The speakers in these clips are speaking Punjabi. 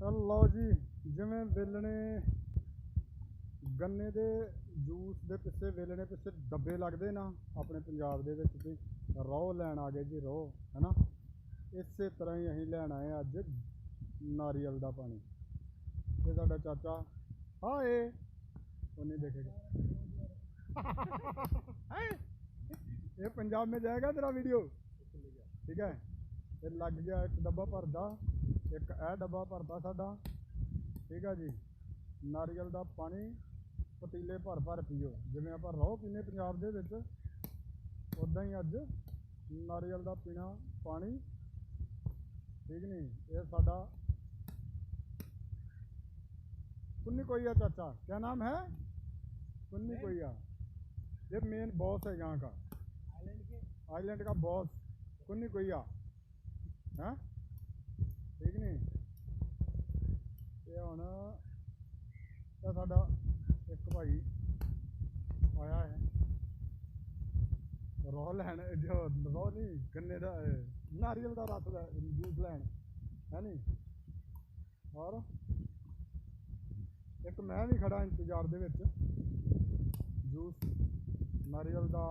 ਚੱਲ ਲਓ ਜੀ, ਜਿਵੇਂ ਵੇਲਣੇ ਗੰਨੇ ਦੇ ਜੂਸ ਦੇ ਪਿੱਛੇ ਵੇਲਣੇ ਪਿੱਛੇ ਡੱਬੇ ਲੱਗਦੇ ਨਾ, ਆਪਣੇ ਪੰਜਾਬ ਦੇ ਵਿੱਚ ਵੀ ਰੋ ਲੈਣ ਆ ਗਏ ਜੀ ਰੋ ਹੈਨਾ? ਇਸੇ ਤਰ੍ਹਾਂ ਹੀ ਅਸੀਂ ਲੈਣ ਆਏ ਅੱਜ ਨਾਰੀਅਲ ਦਾ ਪਾਣੀ। ਇਹ ਸਾਡਾ ਚਾਚਾ, ਹਾਏ ਉਹ ਨਹੀਂ ਦੇਖੇਗਾ ਇਹ ਪੰਜਾਬ ਮੇ ਜਾਏਗਾ ਤੇਰਾ ਵੀਡੀਓ ਠੀਕ ਹੈ। ਇਹ ਲੱਗ ਗਿਆ ਇੱਕ ਡੱਬਾ ਭਰਦਾ। ਇੱਕ ਇਹ ਡੱਬਾ ਭਰਦਾ ਸਾਡਾ ਠੀਕ ਹੈ ਜੀ ਨਾਰੀਅਲ ਦਾ ਪਾਣੀ ਪਤੀਲੇ ਭਰ ਭਰ ਪੀਓ ਜਿਵੇਂ ਆਪਾਂ ਰੋਹ ਪੀਨੇ ਪੰਜਾਬ ਦੇ ਵਿੱਚ ਉਦਾਂ ਹੀ ਅੱਜ ਨਾਰੀਅਲ ਦਾ ਪੀਣਾ ਪਾਣੀ ਠੀਕ ਨਹੀਂ ਇਹ ਸਾਡਾ कुन्नी कोइया चाचा क्या नाम है कुन्नी कोइया ये मेन बॉस है यहाँ का आइलैंड का बॉस कुन्नी कोइया है ਹੁਣ ਇਹ ਸਾਡਾ ਇੱਕ ਭਾਈ ਆਇਆ ਹੈ। ਰੋਹ ਲੈਣ, ਜੋ ਰੋ ਨਹੀਂ, ਗੰਨੇ ਦਾ ਨਾਰੀਅਲ ਦਾ ਰਸ ਲੈ, ਜੂਸ ਲੈਣ, ਹੈ ਨਹੀਂ? ਔਰ ਇੱਕ ਮੈਂ ਵੀ ਖੜਾ ਇੰਤਜ਼ਾਰ ਦੇ ਵਿੱਚ। ਜੂਸ, ਨਾਰੀਅਲ ਦਾ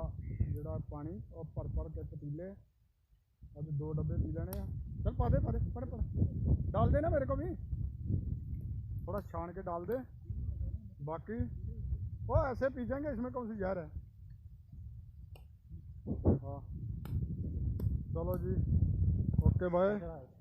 ਜਿਹੜਾ ਪਾਣੀ, ਉਹ ਭਰ ਭਰ ਕੇ ਪਤੀਲੇ, ਅੱਜ ਦੋ ਡੱਬੇ ਪੀ ਲੈਣੇ ਆ। ਚਲ ਪਾ ਦੇ ਪਰੇ ਪਰੇ ਪਰੇ ਡਾਲ ਦੇ ਨਾ ਮੇਰੇ ਕੋ ਵੀ। थोड़ा छान के डाल दे। बाकी वो ऐसे पी जाएँगे इसमें कौन सी जहर है? हाँ। चलो जी। Okay, bye.